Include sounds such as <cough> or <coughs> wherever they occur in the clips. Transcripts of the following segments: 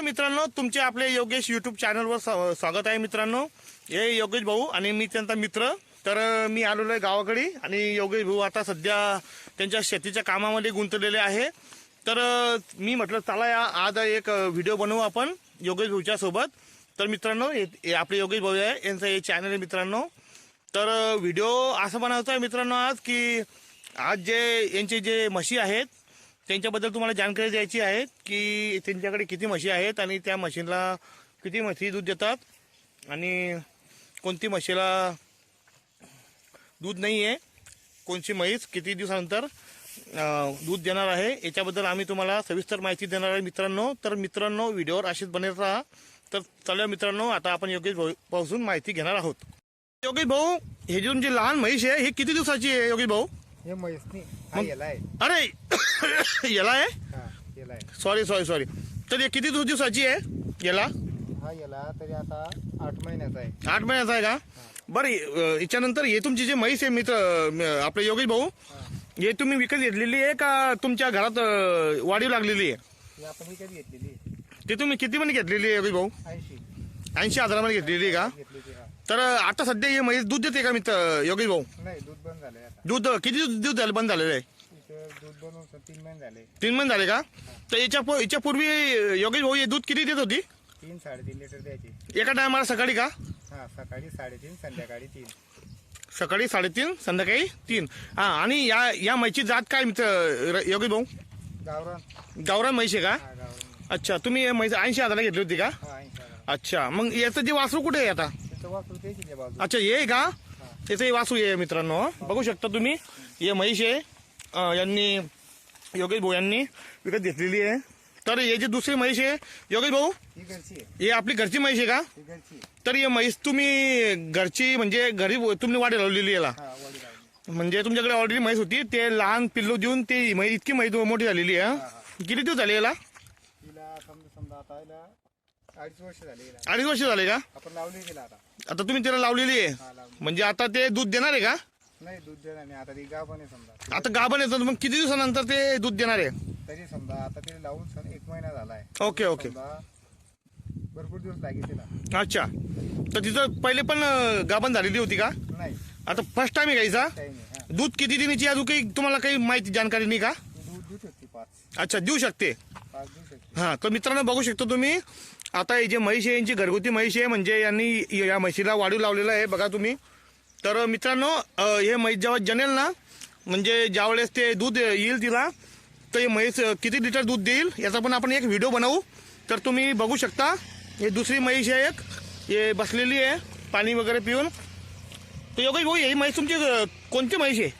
नमस्कार मित्रांनो तुमचे आपले योगेश युट्यूब चॅनलवर स्वागत आहे मित्रांनो. हे योगेश भाऊ आणि मी त्यांचा मित्र. तर मी आलेलो आहे गावाकडे आणि योगेश भाऊ आता सध्या त्यांच्या शेतीच्या कामामध्ये गुंतलेले आहे. तर मी म्हटलं चला या आज एक व्हिडिओ बनवू आपण योगेश भाऊच्या सोबत. तर मित्रांनो आपले योगेश भाऊ आहे यांचं हे चॅनल आहे मित्रांनो. तर व्हिडिओ असं बनवतो आहे मित्रांनो आज की आज जे यांचे जे म्हशी आहेत त्यांच्याबद्दल तुम्हाला जानकारी द्यायची आहे की त्यांच्याकडे किती म्हशी आहेत आणि त्या म्हशीला किती म्हशी दूध देतात आणि कोणती म्हशीला दूध नाही आहे कोणची म्हैस किती दिवसानंतर दूध देणार आहे याच्याबद्दल आम्ही तुम्हाला सविस्तर माहिती देणार आहे मित्रांनो. तर मित्रांनो व्हिडिओवर अशीच बनत राहा. तर चला मित्रांनो आता आपण योगेश भाऊ पासून माहिती घेणार आहोत. योगेश भाऊ हे जी तुमची लहान म्हैस आहे ही किती दिवसाची आहे योगेश भाऊ? हे म्हैसनी. हा याला आहे. अरे <coughs> याला आहे? हा याला आहे. सॉरी सॉरी सॉरी तर हे किती दिवस दिवसाची आहे याला? हा याला तरी आता आठ महिन्याचा आहे. आठ महिन्याचा आहे का? बरं अं, याच्यानंतर हे तुमची जे म्हैस आहे मित्र अं, आपले योगेश भाऊ हे. तुम्ही विकत घेतलेली आहे का तुमच्या घरात अं, वाढीव लागलेली आहे? ही आपण विकत घेतलेली ते तुम्ही किती मध्ये घेतलेली आहे योगेश भाऊ? ऐंशी. ऐंशी हजारामध्ये घेतलेली आहे का? घेतलेली हा तर अं, आता सध्या हे म्हैस दूध देते का मित्र योगेश भाऊ? नाही दूध दूध किती दूध द्यायला बंद झालेलं आहे. इथं दूध बनवून स- तीन महिने झाले तीन महिने झाले का? तर याच्या पू- याच्या पूर्वी योगेश भाऊ हे दूध किती देत होती? तीन साडेतीन लिटर द्यायची. एका टायमाला सकाळी का? हा सकाळी साडेतीन संध्याकाळी तीन. सकाळी साडेतीन संध्याकाळी तीन. हा आणि या या म्हैची जात काय मित्र र- योगेश भाऊ? गावरान. गावरान म्हैस आहे का? हा गावरान अच्छा तुम्ही हे म्हैस ऐंशी हजारला घेतली होती का? हा ऐंशी हजार अच्छा मग याचं जे वासरू कुठे आहे आता? तिथं वापरू द्यायची त्या बाजू अच्छा हे आहे का? त्याचं हे वासरू आहे मित्रांनो बघू शकता तुम्ही हे म्हैस आहे. यांनी योगेश भाऊ यांनी विकत घेतलेली आहे. तर हे जे दुसरी म्हैस आहे योगेश भाऊ? ही आपली घरची म्हैस आहे का? तर हे म्हैस तुम्ही घरची म्हणजे घरी तुम्ही वाढ लावलेली याला. म्हणजे तुमच्याकडे ऑलरेडी म्हैस होती ते लहान पिल्लू देऊन ते इतकी म्हैस मोठी झालेली आहे किती दिवस झाले याला तिला अडीच वर्ष झाले हिला. अडीच वर्ष झाले का? आपण लावली तिला आता. आता तुम्ही त्याला लावलेली आहे? लावली. म्हणजे आता ते दूध देणार आहे का? नाही दूध देणार नाही. आता ती पण आहे समजा. आता गाभण येतं मग किती दिवसानंतर ते दूध देणार आहे? तरी समजा आता तिला लावून सण एक महिना झालाय. Okay okay. समजा भरपूर दिवस लागेल तिला. अच्छा. तर तिथं पहिले पण अं, गाभण झालेली होती का? नाही. आता फर्स्ट टाइम आहे घ्यायचा काही नाही हा. दूध किती दिनाची अजून काही तुम्हाला काही माहिती जानकारी नाही का ती दूध देऊ शकते पाच अच्छा देऊ शकते? हा तर मित्रांनो बघू शकतो तुम्ही आता हे जे म्हैस आहे यांची घरगुती म्हैस आहे म्हणजे यांनी या म्हशीला वाढीव लावलेला आहे बघा तुम्ही. तर मित्रांनो हे म्हैस जेव्हा जनेल ना म्हणजे ज्यावेळेस ते दूध येईल तिला तर हे म्हैस किती लिटर दूध देईल याचा पण आपण एक व्हिडिओ बनवू. तर तुम्ही बघू शकता हे दुसरी म्हैस आहे एक हे बसलेली आहे पाणी वगैरे पिऊन. तर योगेश भाऊ ही म्हैस तुमची कोणती म्हैस आहे?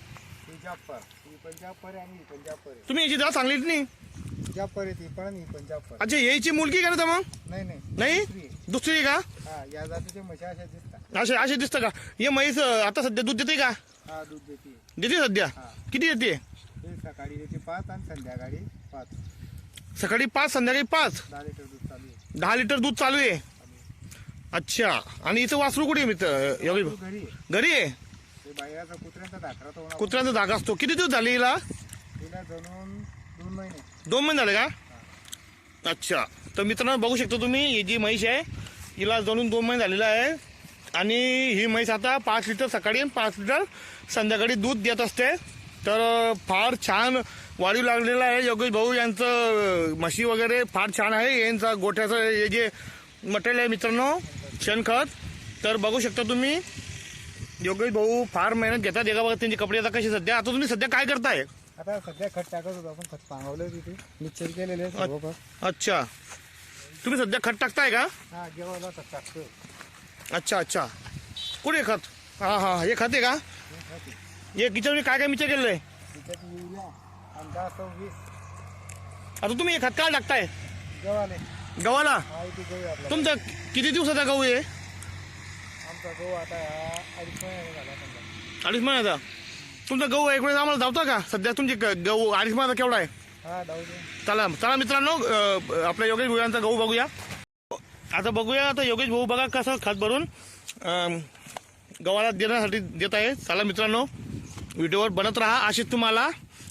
आहे जाप्पर आहे तुम्ही याची जरा सांगलीत नाही? जाप्पर आहे ती पण जाप्पर अच्छा याची मुलगी का ना मग? नाही नाही नाही? दुसरी आहे. दुसरी आहे का? हा या म्हशी अशा दिसतात. असे असे दिसतं का? हे म्हैस अं, आता सध्या दूध देते का? हा दूध देते. देते सध्या. किती देते? हे सकाळी देते पाच आणि संध्याकाळी पाच. सकाळी पाच संध्याकाळी पाच? दहा लिटर दूध चालू आहे. दहा लिटर दूध चालू आहे? अच्छा. आणि इथं वासरू कुठे आहे मित्र? घरी आहे. घरी आहे? बाहेरचा कुत्र्यांचा दाखरा तो होणार. कुत्र्यांचा जागा असतो. किती दिवस झाले हिला? तिला जणून दोन महिने. दोन महिने झाले का? अच्छा. तर मित्रांनो बघू शकता तुम्ही ही जी म्हैस आहे हिला जणून दोन महिने झालेला आहे. आणि ही म्हैस आता पाच लिटर सकाळी आणि पाच लिटर संध्याकाळी दूध देत असते. तर फार छान वाढीव लागलेला आहे. योगेश भाऊ यांचं म्हशी वगैरे फार छान आहे. यांचा गोठ्याचं हे जे मटेरियल आहे मित्रांनो शेणखत. तर बघू शकता तुम्ही योगेश भाऊ फार मेहनत घेतात. एका बघा त्यांचे कपडे आता कसे सध्या आता तुम्ही सध्या काय करताय? आता सध्या खत टाकत होतो आपण खत पांगवलं तिथे मिक्सर केलेले आहे सर्व खत. अच्छा. तुम्ही सध्या खत टाकताय का? हा जेवायला खत टाकतो अच्छा अच्छा. कुठे खत? हा हा हे खत आहे का? हे खत आहे. किचन काय काय मिचर केलेलं आहे? त्याच्यात युरिया आणि दहा सव्वीस आता तुम्ही हे खत काय टाकताय? गव्हाले. गव्हाला? हा इथे गहू आहे आपला. तुमचा किती दिवसाचा गहू आहे? आमचा गहू आता अडीच महिन्याचा झाला समजा. अडीच महिन्याचा? तुमचा गहू एक वेळेस आम्हाला धावता का? सध्या तुमचे ग- गहू अडीच महिन्याचा केवढा आहे? हा दे. चला चला मित्रांनो अं, आपल्या योगेश भाऊ यांचा गहू बघूया. आता बघूया आता योगेश भाऊ बघा कसं खत भरून गव्हाला देण्यासाठी देत आहे. चला मित्रांनो व्हिडिओवर बनत राहा. अशीच तुम्हाला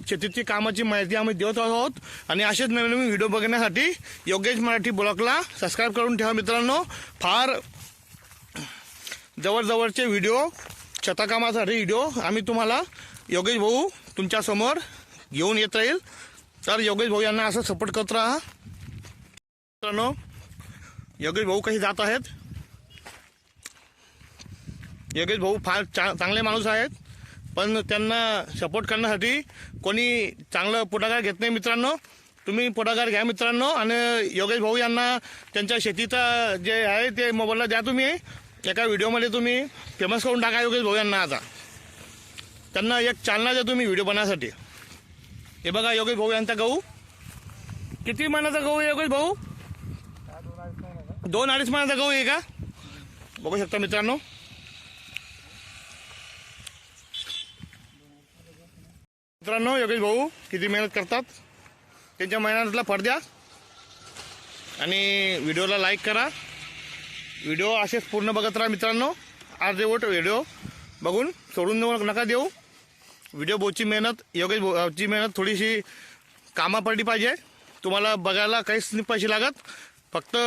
शेतीची कामाची माहिती आम्ही देत आहोत. आणि असेच नवीन नवीन व्हिडिओ बघण्यासाठी योगेश मराठी ब्लॉगला सबस्क्राईब करून ठेवा मित्रांनो. फार जवळजवळचे व्हिडिओ छताकामासाठी व्हिडिओ आम्ही तुम्हाला योगेश भाऊ तुमच्यासमोर घेऊन येत राहील. तर योगेश भाऊ यांना असं सपोर्ट करत राहा. मित्रांनो योगेश भाऊ काही जात आहेत. योगेश भाऊ फार चा चांगले माणूस आहेत. पण त्यांना सपोर्ट करण्यासाठी कोणी चांगलं पुढाकार घेत नाही मित्रांनो. तुम्ही पुढाकार घ्या मित्रांनो. आणि योगेश भाऊ यांना त्यांच्या शेतीचं जे आहे ते मोबाईलला द्या तुम्ही. एका व्हिडिओमध्ये तुम्ही फेमस करून टाका योगेश भाऊ यांना आता. त्यांना एक चालना द्या तुम्ही व्हिडिओ बनवण्यासाठी हे बघा योगेश भाऊ यांचा गहू. किती महिन्याचा गहू आहे योगेश भाऊ? दोन अडीच महिन्याचा गहू आहे का? बघू शकता मित्रांनो. मित्रांनो योगेश भाऊ किती मेहनत करतात. त्यांच्या मेहनतला फळ द्या. आणि व्हिडिओला लाईक करा. व्हिडिओ असेच पूर्ण बघत राहा मित्रांनो. अर्धेवट व्हिडिओ. बघून सोडून देऊ नका देऊ. व्हिडिओ भाऊची मेहनत योगेश भाऊची मेहनत थोडीशी कामा पडली पाहिजे. तुम्हाला बघायला काहीच नाही पैसे लागत. फक्त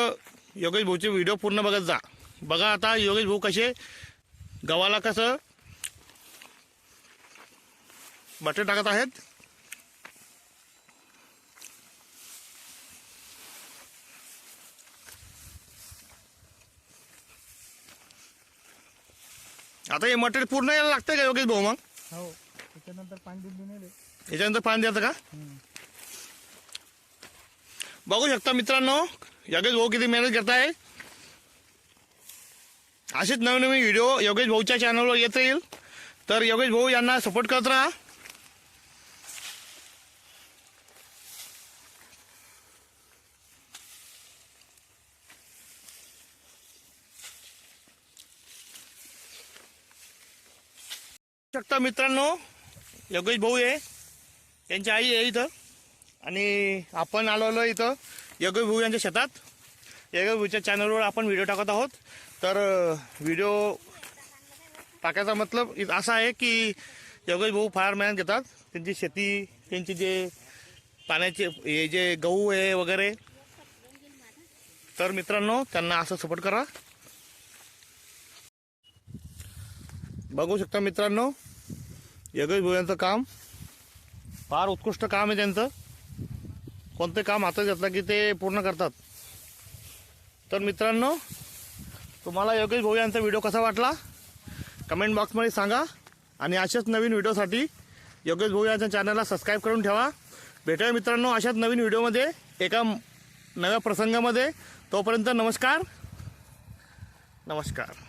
योगेश भाऊचे व्हिडिओ पूर्ण बघत जा. बघा आता योगेश भाऊ कसे गव्हाला कसं बटर टाकत आहेत. आता हे मटेरियल पूर्ण यायला लागतं का योगेश भाऊ मग? हो त्याच्यानंतर पाणी दिली याच्यानंतर पाणी द्यायचं का? बघू शकता मित्रांनो योगेश भाऊ किती मेहनत करत आहे असेच नवीन नवीन व्हिडिओ योगेश भाऊच्या चॅनलवर येत राहील. तर योगेश भाऊ यांना सपोर्ट करत राहा. शकता मित्रांनो योगेश भाऊ आहे त्यांची आई आहे इथं. आणि आपण आलेलो इथं योगेश भाऊ यांच्या शेतात. योगेश भाऊच्या चॅनलवर आपण व्हिडिओ टाकत आहोत. तर व्हिडिओ टाकायचा मतलब असा आहे की योगेश भाऊ फार मेहनत घेतात. त्यांची शेती त्यांची जे पाण्याचे हे जे गहू आहे वगैरे. तर मित्रांनो त्यांना असं सपोर्ट करा. बघू शकता मित्रांनो योगेश भाऊ यांचं काम. फार उत्कृष्ट काम आहे त्यांचं. कोणते काम हातात घेतलं की ते पूर्ण करतात. तर मित्रांनो तुम्हाला योगेश भाऊ यांचा व्हिडिओ कसा वाटला? कमेंट बॉक्समध्ये सांगा. आणि अशाच नवीन व्हिडिओसाठी योगेश भाऊ यांच्या चॅनलला सबस्क्राईब करून ठेवा. भेटूया मित्रांनो अशाच नवीन व्हिडिओमध्ये एका नव्या प्रसंगामध्ये. तोपर्यंत नमस्कार. नमस्कार.